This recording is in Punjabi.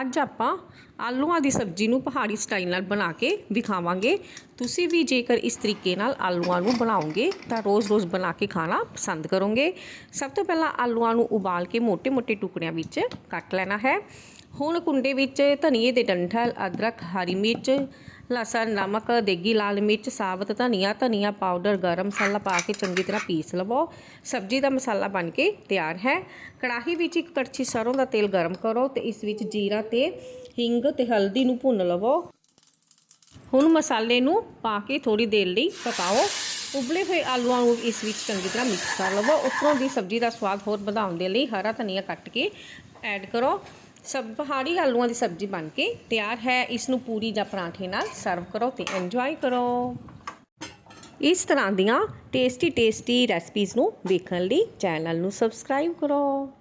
ਅੱਜ ਆਪਾਂ ਆਲੂਆਂ ਦੀ ਸਬਜ਼ੀ ਨੂੰ ਪਹਾੜੀ ਸਟਾਈਲ ਨਾਲ ਬਣਾ ਕੇ ਵਿਖਾਵਾਂਗੇ। ਤੁਸੀਂ ਵੀ ਜੇਕਰ ਇਸ ਤਰੀਕੇ ਨਾਲ ਆਲੂਆਂ ਨੂੰ ਬਣਾਓਗੇ, ਤਾਂ ਰੋਜ਼-ਰੋਜ਼ ਬਣਾ ਕੇ ਖਾਣਾ ਪਸੰਦ ਕਰੋਗੇ। ਸਭ ਤੋਂ ਪਹਿਲਾਂ ਆਲੂਆਂ ਨੂੰ ਉਬਾਲ ਕੇ ਮੋٹے-ਮੋٹے ਟੁਕੜਿਆਂ ਵਿੱਚ ਕੱਟ ਲੈਣਾ ਹੈ। ਹੁਣ ਕੁੰਡੇ ਵਿੱਚ ਧਨੀਏ ਦੇ ਡੰਠਲ, ਅਦਰਕ, ਹਰੀ ਮਿਰਚ ਲਸਣ, ਨਮਕ, ਦੇਗੀ, ਲਾਲ ਮਿਰਚ, ਸਾਬਤ, ਧਨੀਆ ਧਨੀਆ ਪਾਊਡਰ ਗਰਮ ਮਸਾਲਾ ਪਾ ਕੇ ਚੰਗੀ ਤਰ੍ਹਾਂ ਪੀਸ ਲਵੋ। ਸਬਜ਼ੀ ਦਾ ਮਸਾਲਾ ਬਣ ਕੇ ਤਿਆਰ ਹੈ। ਕੜਾਹੀ ਵਿੱਚ ਇੱਕ ਕੜਛੀ ਸਰੋਂ ਦਾ ਤੇਲ ਗਰਮ ਕਰੋ ਤੇ ਇਸ ਵਿੱਚ ਜੀਰਾ ਤੇ ਹਿੰਗ ਤੇ ਹਲਦੀ ਨੂੰ ਭੁੰਨ ਲਵੋ। ਹੁਣ ਮਸਾਲੇ ਨੂੰ ਪਾ ਕੇ ਥੋੜੀ ਦੇਰ ਲਈ ਪਕਾਓ। ਉਬਲੇ ਹੋਏ ਆਲੂਆਂ ਨੂੰ ਇਸ ਵਿੱਚ ਚੰਗੀ ਤਰ੍ਹਾਂ ਮਿਕਸ ਕਰ ਲਵੋ। ਉੱਪਰੋਂ ਦੀ ਸਬਜ਼ੀ ਦਾ ਸਵਾਦ ਹੋਰ ਵਧਾਉਣ ਦੇ ਲਈ ਹਰਾ ਧਨੀਆ ਕੱਟ ਕੇ ਐਡ ਕਰੋ। ਸਭ ਪਹਾੜੀ ਆਲੂਆਂ ਦੀ ਸਬਜ਼ੀ ਬਣ ਕੇ ਤਿਆਰ ਹੈ। ਇਸ ਨੂੰ ਪੂਰੀ ਜਾਂ ਪਰਾਂਠੇ ਨਾਲ ਸਰਵ ਕਰੋ ਤੇ ਇੰਜੋਏ ਕਰੋ। ਇਸ ਤਰ੍ਹਾਂ ਦੀਆਂ ਟੇਸਟੀ ਟੇਸਟੀ ਰੈਸਪੀਜ਼ ਨੂੰ ਵੇਖਣ ਲਈ ਚੈਨਲ ਨੂੰ ਸਬਸਕ੍ਰਾਈਬ ਕਰੋ।